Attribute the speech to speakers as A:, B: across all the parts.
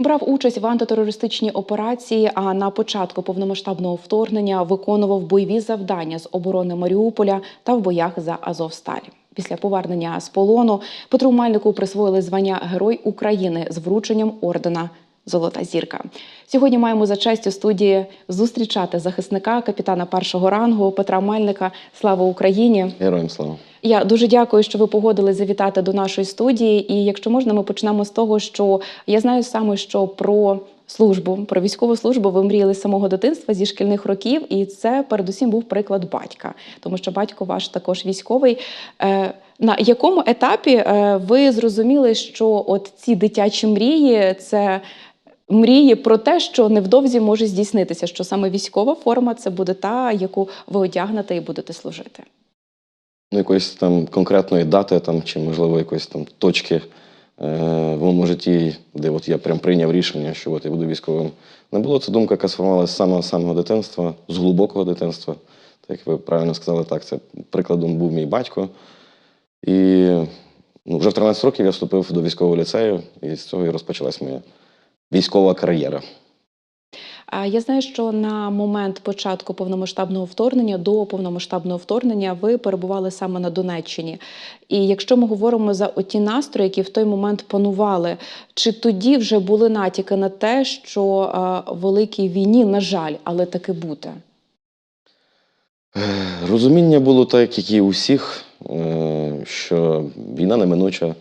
A: Брав участь в антитерористичній операції, а на початку повномасштабного вторгнення виконував бойові завдання з оборони Маріуполя та в боях за Азовсталь. Після повернення з полону Петру Мальнику присвоїли звання Герой України з врученням ордена Золота зірка. Сьогодні маємо за честь у студії зустрічати захисника капітана першого рангу Петра Мальника. Слава Україні!
B: Героям слава.
A: Я дуже дякую, що ви погодились завітати до нашої студії. І якщо можна, ми почнемо з того, що я знаю саме, що про службу, про військову службу ви мріяли з самого дитинства зі шкільних років, і це передусім був приклад батька, тому що батько ваш також військовий. Е, На якому етапі е, ви зрозуміли, що от ці дитячі мрії це мрії про те, що невдовзі може здійснитися, що саме військова форма це буде та, яку ви одягнете і будете служити?
B: Ну, якоїсь там конкретної дати, там, чи, можливо, якоїсь там точки е, в моєму житті, де от я прям прийняв рішення, що от я буду військовим. Не було це думка, яка сформувалася з самого самого дитинства, з глибокого дитинства. Так як ви правильно сказали, так, це прикладом був мій батько. І ну, вже в 13 років я вступив до військового ліцею, і з цього і розпочалась моя військова кар'єра.
A: Я знаю, що на момент початку повномасштабного вторгнення до повномасштабного вторгнення ви перебували саме на Донеччині. І якщо ми говоримо за оті настрої, які в той момент панували, чи тоді вже були натяки на те, що е, великій війні, на жаль, але таки бути?
B: Е, Розуміння було так, як і у всіх, е, що війна неминуча.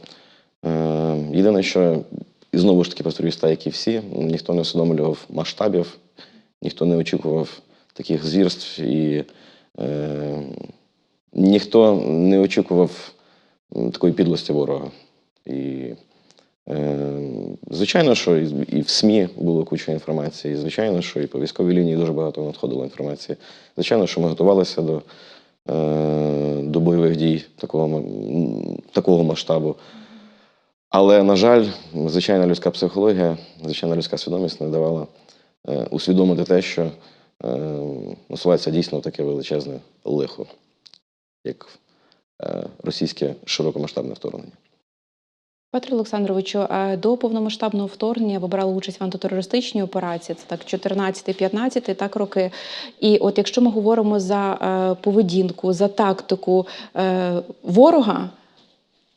B: Е, Єдине, що і знову ж таки повторюсь, як і всі, ніхто не усвідомлював масштабів, ніхто не очікував таких звірств, і е, ніхто не очікував такої підлості ворога. І, е, звичайно, що і, і в СМІ було куча інформації, і звичайно, що і по військовій лінії дуже багато надходило інформації. Звичайно, що ми готувалися до, е, до бойових дій такого, такого масштабу. Але, на жаль, звичайна людська психологія, звичайна людська свідомість не давала е, усвідомити те, що е, насувається дійсно таке величезне лихо, як е, російське широкомасштабне вторгнення.
A: Петро Олександровичу, до повномасштабного вторгнення ви брали участь в антитерористичній операції, це так 14-15 так роки. І от якщо ми говоримо за поведінку, за тактику ворога,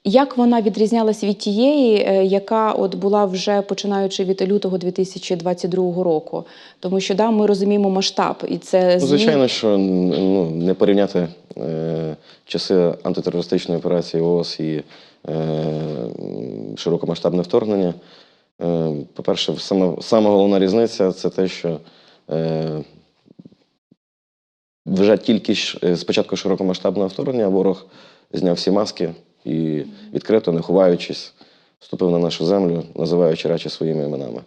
A: як вона відрізнялась від тієї, е, яка от була вже починаючи від лютого 2022 року? Тому що да, ми розуміємо масштаб, і це
B: Ну, звичайно, що ну, не порівняти е, часи антитерористичної операції ООС і е, широкомасштабне вторгнення. Е, по-перше, саме, саме головна різниця це те, що е, вже тільки ж, е, з початку широкомасштабного вторгнення ворог зняв всі маски і відкрито, не ховаючись, вступив на нашу землю, називаючи речі своїми іменами.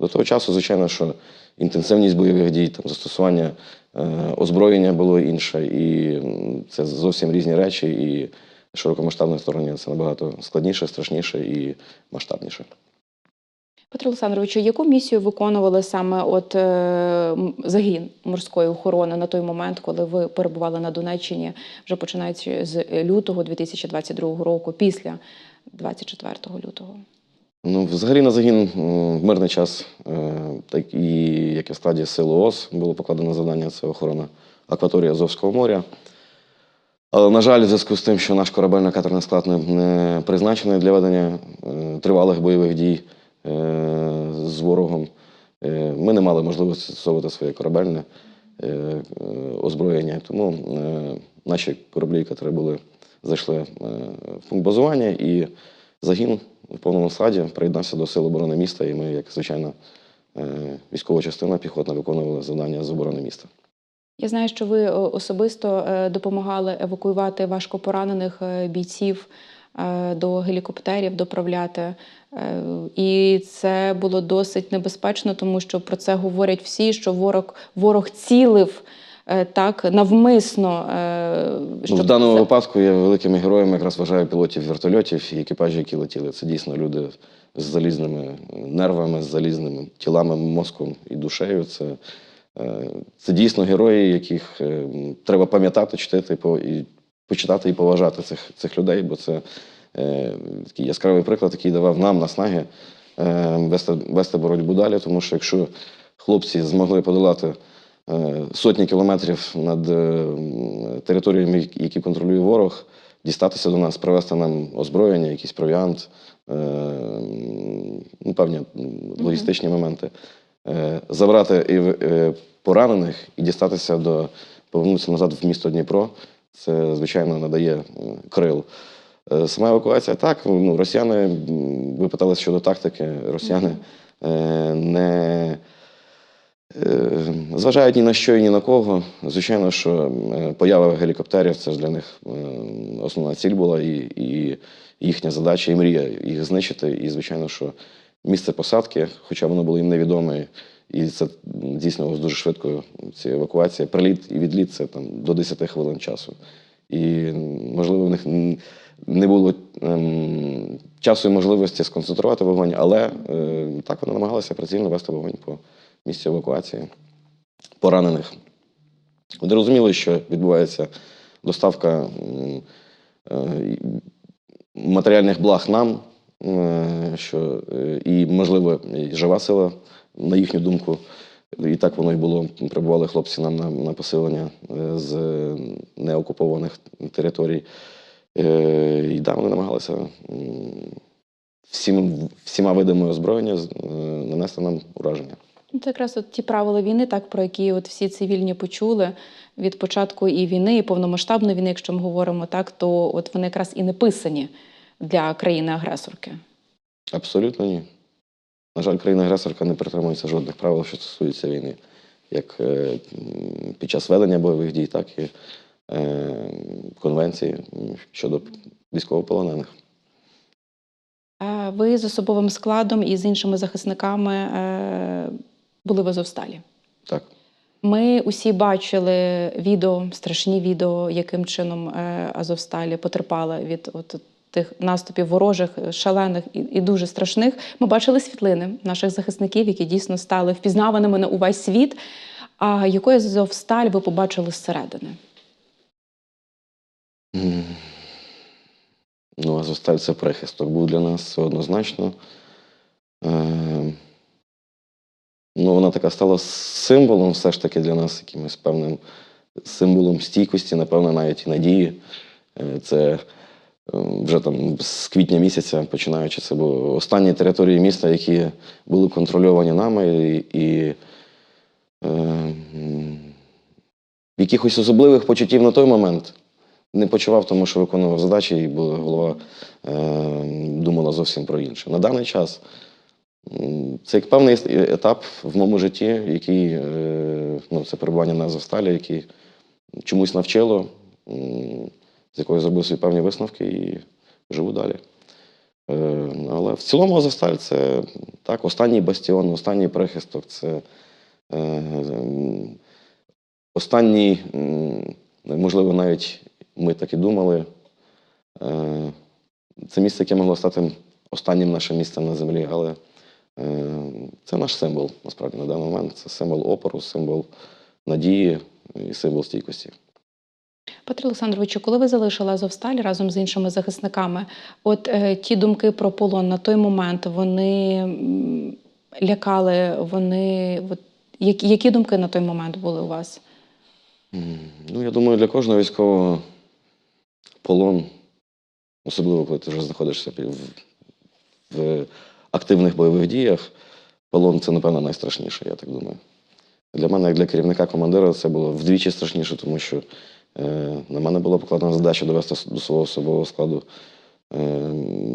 B: До того часу, звичайно, що інтенсивність бойових дій, там, застосування е, озброєння було інше, і це зовсім різні речі. І широкомасштабне вторгнення це набагато складніше, страшніше і масштабніше.
A: Петро Олександровичу, яку місію виконували саме от е, загін морської охорони на той момент, коли ви перебували на Донеччині, вже починаючи з лютого 2022 року, після 24 лютого?
B: Ну, взагалі на загін в мирний час, е, так і як і в складі сил ООС, було покладено завдання це охорона акваторії Азовського моря. Але, на жаль, в зв'язку з тим, що наш корабельно-катерний склад не, призначений для ведення е, тривалих бойових дій е, з ворогом, е, ми не мали можливості застосовувати своє корабельне е, е, озброєння. Тому е, наші кораблі, які були, зайшли е, в пункт базування, і загін в повному складі приєднався до Сил оборони міста, і ми, як звичайна е, військова частина піхотна, виконували завдання з оборони міста.
A: Я знаю, що ви е, особисто е, допомагали евакуювати важкопоранених е, бійців е, до гелікоптерів, доправляти. Е, І це було досить небезпечно, тому що про це говорять всі, що ворог, ворог цілив е, так навмисно. е,
B: Ну,
A: щоб
B: в даному
A: це-
B: випадку я великими героями якраз вважаю пілотів вертольотів і екіпажі, які летіли. Це дійсно люди з залізними нервами, з залізними тілами, мозком і душею. Це, е, це дійсно герої, яких е, треба пам'ятати, читати і почитати і поважати цих, цих людей, бо це е, такий яскравий приклад, який давав нам наснаги е, вести, вести боротьбу далі, тому що якщо хлопці змогли подолати е, сотні кілометрів над е, територіями, які контролює ворог, дістатися до нас, привезти нам озброєння, якийсь провіант, е, ну, певні логістичні моменти, е, забрати і е, поранених і дістатися до повернутися назад в місто Дніпро. Це, звичайно, надає крил. Е, Сама евакуація так. Ну, росіяни, ви питали щодо тактики, росіяни е, не е, зважають ні на що і ні на кого. Звичайно, що поява гелікоптерів це ж для них основна ціль була, і, і їхня задача і мрія їх знищити. І, звичайно, що місце посадки, хоча воно було їм невідоме, і це здійснювалося дуже швидко. Ці евакуація. Приліт і відліт це там до 10 хвилин часу. І можливо, в них не було ем, часу і можливості сконцентрувати вогонь, але е, так вони намагалися прицільно вести вогонь по місці евакуації поранених. Вони розуміли, що відбувається доставка е, матеріальних благ нам, е, що е, і, можливо, і жива сила, на їхню думку. І так воно і було. Прибували хлопці нам на, на поселення е, з неокупованих територій. Е, І да, вони намагалися всім, всіма видами озброєння е, нанести нам ураження.
A: Ну, Це якраз от ті правила війни, так про які от всі цивільні почули від початку і війни, і повномасштабної війни, якщо ми говоримо так, то от вони якраз і не писані для країни-агресорки.
B: Абсолютно ні. На жаль, країна-агресорка не притримується жодних правил, що стосується війни, як е, під час ведення бойових дій, так і е, конвенції щодо військовополонених.
A: Ви з особовим складом і з іншими захисниками е, були в Азовсталі.
B: Так.
A: Ми усі бачили відео, страшні відео, яким чином Азовсталі потерпала від от тих наступів ворожих, е, шалених і, і дуже страшних. Ми бачили світлини наших захисників, які дійсно стали впізнаваними на увесь світ. А якою Азовсталь ви побачили зсередини?
B: М. Ну, Азовсталь це прихисток був для нас однозначно. Е, ну, вона така стала символом все ж таки для нас, якимось певним символом стійкості, напевно, навіть і надії. Е, це вже там з квітня місяця, починаючи, це були останні території міста, які були контрольовані нами, і, і е, якихось особливих почуттів на той момент не почував, тому що виконував задачі, і голова е, думала зовсім про інше. На даний час це як певний е- етап в моєму житті, який е, ну, це перебування на Азовсталі, який чомусь навчило, з якого я зробив свої певні висновки і живу далі. Е, але в цілому Азовсталь це так, останній бастіон, останній прихисток, це е, останній, можливо, навіть ми так і думали. Е, Це місце, яке могло стати останнім нашим місцем на землі, але це наш символ, насправді, на даний момент. Це символ опору, символ надії і символ стійкості.
A: Петро Олександровичу, коли ви залишили Азовсталь разом з іншими захисниками, от е, ті думки про полон на той момент вони лякали, вони от, які, які думки на той момент були у вас?
B: Ну, я думаю, для кожного військового полон, особливо коли ти вже знаходишся в, в активних бойових діях, полон це, напевно, найстрашніше, я так думаю. Для мене, як для керівника командира, це було вдвічі страшніше, тому що на мене була покладена задача довести до свого особового складу е,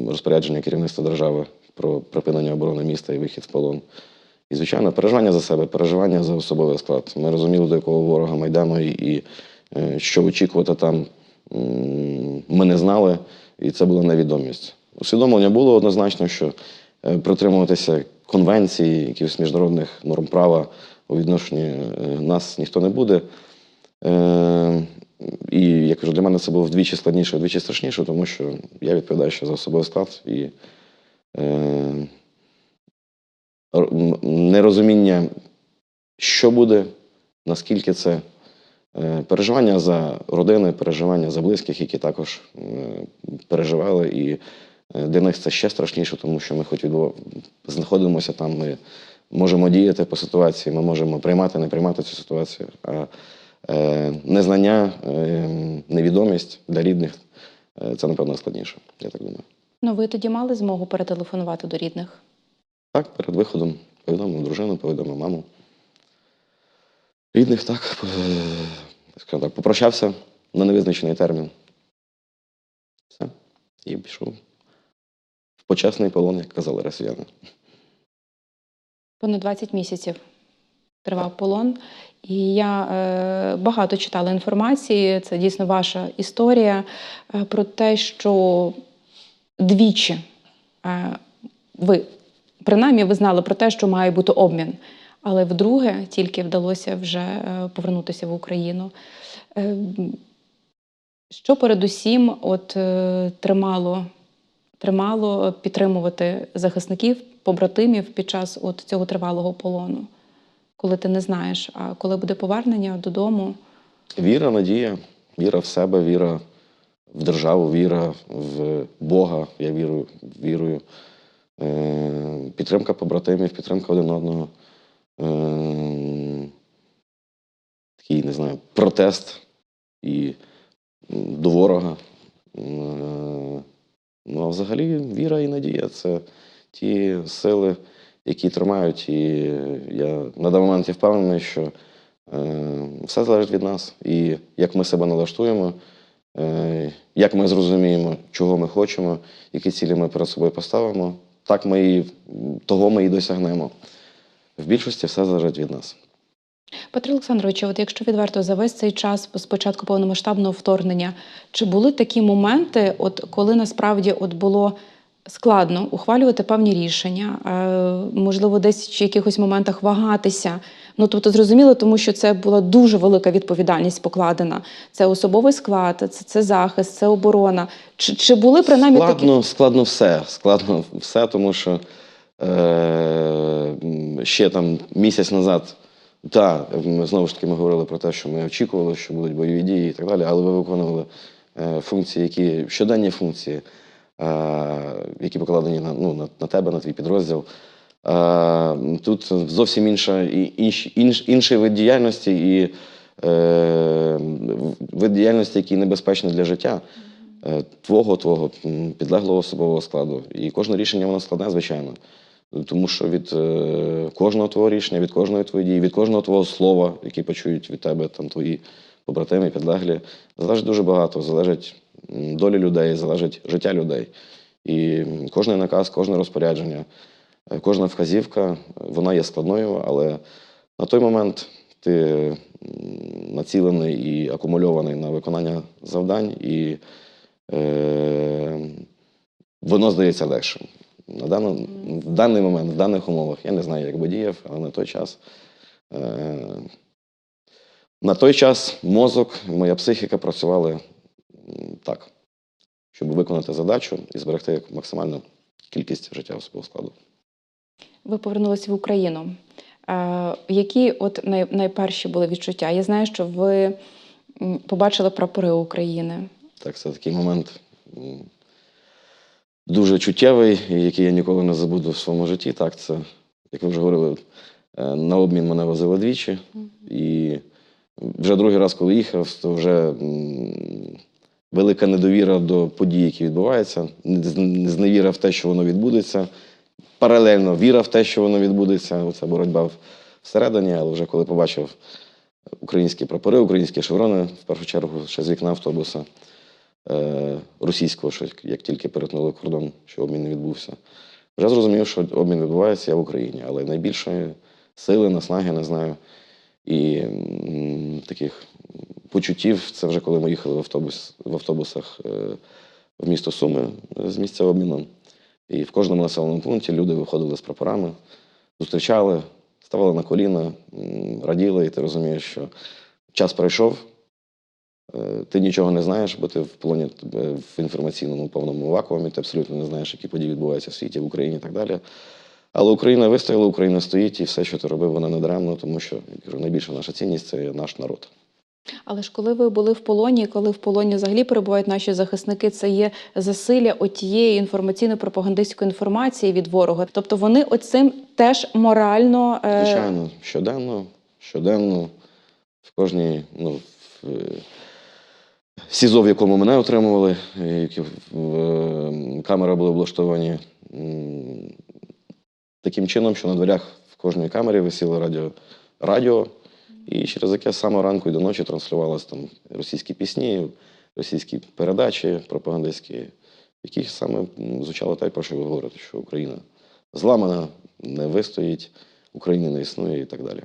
B: розпорядження керівництва держави про припинення оборони міста і вихід в полон. І, звичайно, переживання за себе, переживання за особовий склад. Ми розуміли, до якого ворога ми йдемо, і, е, що очікувати там ми не знали, і це була невідомість. Усвідомлення було однозначно, що е, притримуватися конвенції, якихось міжнародних норм права у відношенні е, нас ніхто не буде. І я кажу, для мене це було вдвічі складніше, вдвічі страшніше, тому що я відповідаю ще за особовий склад і е, нерозуміння, що буде, наскільки це е, переживання за родини, переживання за близьких, які також е, переживали і Е, Для них це ще страшніше, тому що ми хоч відбув... знаходимося там, ми можемо діяти по ситуації, ми можемо приймати, не приймати цю ситуацію. А незнання, е, невідомість для рідних е, це, напевно, складніше, я так думаю.
A: Ну, ви тоді мали змогу перетелефонувати до рідних?
B: Так, перед виходом повідомив дружину, повідомив маму. Рідних так, е, скажімо так, попрощався на невизначений термін. Все. І пішов в почесний полон, як казали росіяни.
A: Понад 20 місяців тривав полон. І я е, багато читала інформації. Це дійсно ваша історія е, про те, що двічі е, ви, принаймні, ви знали про те, що має бути обмін. Але вдруге тільки вдалося вже повернутися в Україну. Що передусім от, тримало, тримало підтримувати захисників, побратимів під час от цього тривалого полону, коли ти не знаєш, а коли буде повернення додому?
B: Віра, надія, віра в себе, віра в державу, віра в Бога. Я вірую, вірую. Е, підтримка побратимів, підтримка один одного. Е, такий, не знаю, протест і до ворога. Е, ну, а взагалі віра і надія це ті сили, які тримають. І я на даний момент я впевнений, що е, все залежить від нас. І як ми себе налаштуємо, е, як ми зрозуміємо, чого ми хочемо, які цілі ми перед собою поставимо, так ми і того ми і досягнемо. В більшості все залежить від нас.
A: Петро Олександровичу, от якщо відверто за весь цей час з початку повномасштабного вторгнення, чи були такі моменти, от коли насправді от було складно ухвалювати певні рішення, е, можливо, десь в якихось моментах вагатися? Ну тобто, зрозуміло, тому що це була дуже велика відповідальність покладена. Це особовий склад, це, це захист, це оборона. Чи, чи були принаймні такі?
B: Складно, складно все. Складно все, тому що е, ще там місяць назад, так, знову ж таки, ми говорили про те, що ми очікували, що будуть бойові дії і так далі, але ви виконували е, функції, які щоденні функції, які покладені на, ну, на, на тебе, на твій підрозділ. Е, тут зовсім інша, інш, інш, інший вид діяльності і е, вид діяльності, який небезпечний для життя е, твого, твого підлеглого особового складу. І кожне рішення воно складне, звичайно. Тому що від е, кожного твого рішення, від кожної твоєї дії, від кожного твого слова, яке почують від тебе там твої побратими, підлеглі, залежить дуже багато. Залежить м, доля людей, залежить життя людей. І кожний наказ, кожне розпорядження, е, кожна вказівка, вона є складною, але на той момент ти націлений і акумульований на виконання завдань, і е, воно здається легшим. На даний, в даний момент, в даних умовах, я не знаю, як би діяв, але на той час. Е, на той час мозок, моя психіка працювали так, щоб виконати задачу і зберегти максимальну кількість життя особового складу.
A: Ви повернулися в Україну. Е, які от найперші були відчуття? Я знаю, що ви побачили прапори України.
B: Так, це такий момент дуже чуттєвий, який я ніколи не забуду в своєму житті. Так, це, як ви вже говорили, е, на обмін мене возили двічі. І вже другий раз, коли їхав, то вже велика недовіра до подій, які відбуваються, не- зневіра в те, що воно відбудеться. Паралельно віра в те, що воно відбудеться. Оця боротьба всередині, але вже коли побачив українські прапори, українські шеврони, в першу чергу, ще з вікна автобуса е, російського, що як тільки перетнули кордон, що обмін не відбувся. Вже зрозумів, що обмін відбувається я в Україні, але найбільшої сили, наснаги, не знаю. І таких почуттів це вже коли ми їхали в, автобус, в автобусах е, в місто Суми з місця обміну. І в кожному населеному пункті люди виходили з прапорами, зустрічали, ставали на коліна, раділи, і ти розумієш, що час пройшов, е, ти нічого не знаєш, бо ти в полоні е, в інформаційному повному вакуумі, ти абсолютно не знаєш, які події відбуваються в світі, в Україні і так далі. Але Україна вистояла, Україна стоїть, і все, що ти робив, вона не даремно, тому що найбільша наша цінність це наш народ.
A: Але ж коли ви були в полоні, коли в полоні взагалі перебувають наші захисники, це є засилля отієї інформаційно-пропагандистської інформації від ворога. Тобто вони оцим теж морально е,
B: Звичайно, щоденно, щоденно, в кожній, ну, в е, СІЗО, в якому мене отримували, е, які в, е, камери були облаштовані м, таким чином, що на дверях в кожній камері висіло радіо, радіо і через яке самого ранку і до ночі транслювалися там російські пісні, російські передачі пропагандистські, яких саме звучало так, про що ви говорите, що Україна зламана, не вистоїть, України не існує і так далі.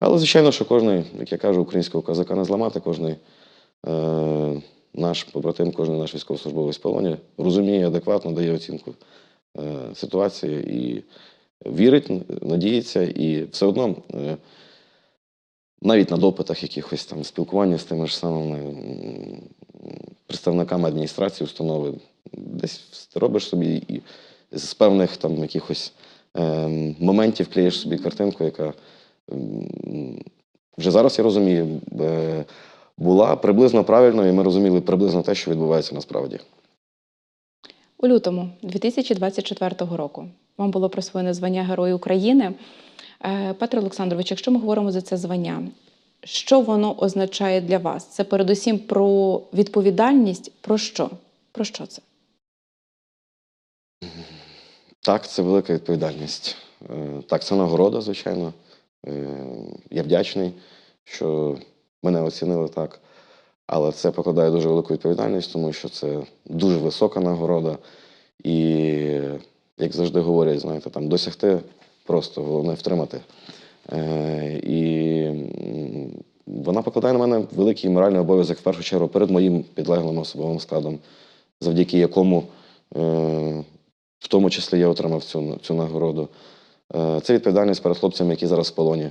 B: Але, звичайно, що кожен, як я кажу, українського козака не зламати, кожен е, наш побратим, кожен наш військовослужбовець полоні розуміє адекватно, дає оцінку е, ситуації і вірить, надіється, і все одно. Е, навіть на допитах якихось там спілкування з тими ж самими представниками адміністрації установи, десь ти робиш собі і з певних там якихось ем, моментів клеїш собі картинку, яка вже зараз я розумію, е, була приблизно правильною, і ми розуміли приблизно те, що відбувається насправді.
A: У лютому 2024 року вам було присвоєне звання Герой України. Е, Петро Олександрович, якщо ми говоримо за це звання, що воно означає для вас? Це передусім про відповідальність. Про що? Про що це?
B: Так, це велика відповідальність. Е, Так, це нагорода, звичайно. Е, Я вдячний, що мене оцінили так. Але це покладає дуже велику відповідальність, тому що це дуже висока нагорода. І, як завжди говорять, знаєте, там досягти просто, головне втримати. Е, І вона покладає на мене великий моральний обов'язок, в першу чергу, перед моїм підлеглим особовим складом, завдяки якому е, в тому числі я отримав цю, цю нагороду. Е, Це відповідальність перед хлопцями, які зараз в полоні,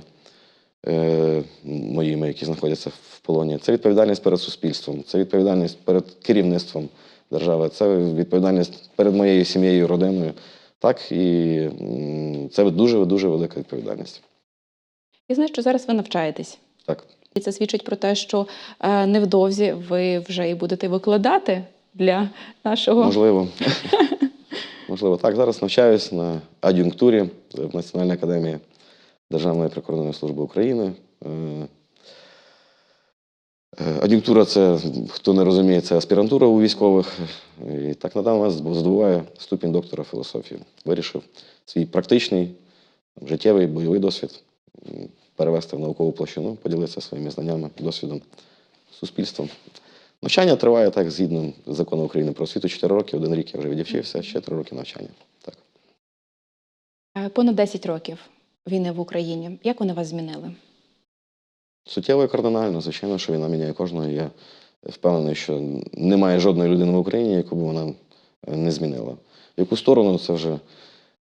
B: моїми, які знаходяться в полоні. Це відповідальність перед суспільством, це відповідальність перед керівництвом держави, це відповідальність перед моєю сім'єю, родиною. Так, і це дуже дуже велика відповідальність.
A: Я знаю, що зараз ви навчаєтесь.
B: Так.
A: І це свідчить про те, що е, невдовзі ви вже і будете викладати для нашого
B: Можливо. Можливо, так. Зараз навчаюсь на ад'юнктурі в Національній академії Державної прикордонної служби України. Е, Ад'юнктура це, хто не розуміє, це аспірантура у військових. І так на даний здобуває ступінь доктора філософії. Вирішив свій практичний, життєвий, бойовий досвід перевести в наукову площину, поділитися своїми знаннями, досвідом суспільством. Навчання триває так згідно закону України про освіту 4 роки, один рік я вже відівчився, ще 3 роки навчання. Так.
A: Е, понад 10 років війни в Україні. Як вони вас змінили?
B: Суттєво і кардинально, звичайно, що війна міняє кожного. Я впевнений, що немає жодної людини в Україні, яку б вона е, не змінила. В яку сторону це вже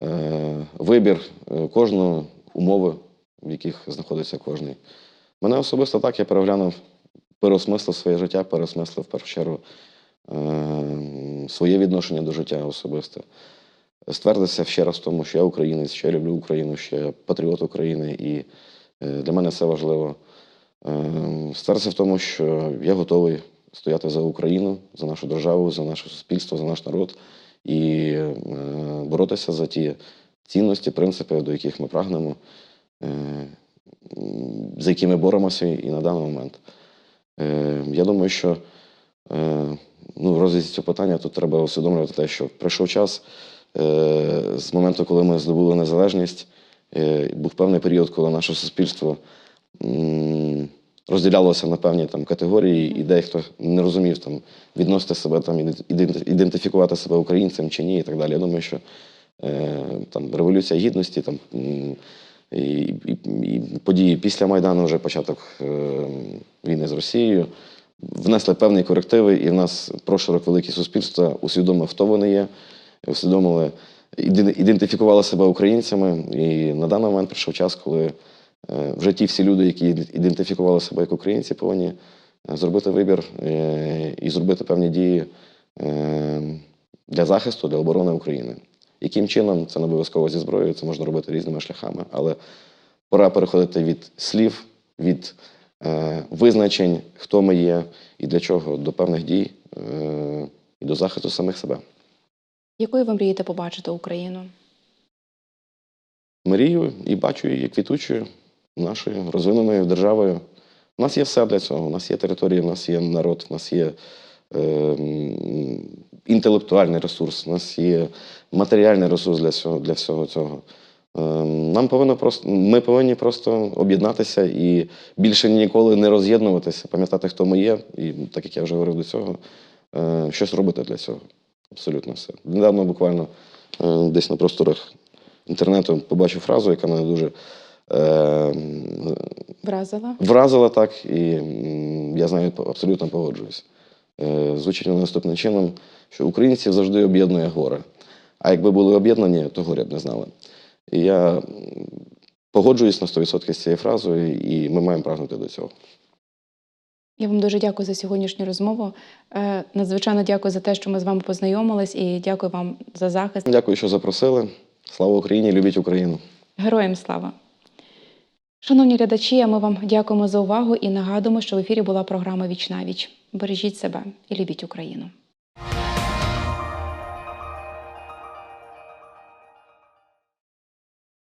B: е, вибір е, кожного, умови, в яких знаходиться кожен. Мене особисто так я переглянув, переосмислив своє життя, переосмислив в першу чергу е, своє відношення до життя особисте. Ствердився ще раз в тому, що я українець, що я люблю Україну, що я патріот України, і е, для мене це важливо. Е, Ствердився в тому, що я готовий стояти за Україну, за нашу державу, за наше суспільство, за наш народ і е, боротися за ті цінності, принципи, до яких ми прагнемо, е, за які ми боремося і на даний момент. Е, Я думаю, що е, ну, в розрізі цього питання тут треба усвідомлювати те, що прийшов час з моменту, коли ми здобули незалежність, був певний період, коли наше суспільство розділялося на певні там категорії, і дехто не розумів там відносити себе там, ідентифікувати себе українцем чи ні, і так далі. Я думаю, що е, там революція гідності, там і, і, і події після Майдану, вже початок е, війни з Росією, внесли певні корективи, і в нас прошарок великий суспільства усвідомив, хто вони є, усвідомили, ідентифікували себе українцями. І на даний момент прийшов час, коли вже ті всі люди, які ідентифікували себе як українці, повинні е, зробити вибір е, і зробити певні дії е, для захисту, для оборони України. Яким чином це не обов'язково зі зброєю, це можна робити різними шляхами, але пора переходити від слів, від визначень, хто ми є і для чого, до певних дій і до захисту самих себе.
A: Якою ви мрієте побачити Україну?
B: Мрію і бачу її квітучою, нашою розвиненою державою. У нас є все для цього. У нас є територія, у нас є народ, у нас є е, інтелектуальний ресурс, у нас є матеріальний ресурс для всього, для всього цього. Е, Нам повинно просто, ми повинні просто об'єднатися і більше ніколи не роз'єднуватися, пам'ятати, хто ми є, і так як я вже говорив до цього, е, щось робити для цього. Абсолютно все. Недавно буквально е, десь на просторах інтернету побачив фразу, яка мене дуже е,
A: Вразила?
B: вразила так, і я з нею абсолютно погоджуюсь. Е, Звучить вона наступним чином, що українців завжди об'єднує горе. А якби були об'єднані, то горя б не знали. І я погоджуюсь на 100% з цією фразою, і ми маємо прагнути до цього.
A: Я вам дуже дякую за сьогоднішню розмову. Е, Надзвичайно дякую за те, що ми з вами познайомились, і дякую вам за захист.
B: Дякую, що запросили. Слава Україні! Любіть Україну!
A: Героям слава! Шановні глядачі, ми вам дякуємо за увагу і нагадуємо, що в ефірі була програма Віч на віч. Бережіть себе і любіть Україну.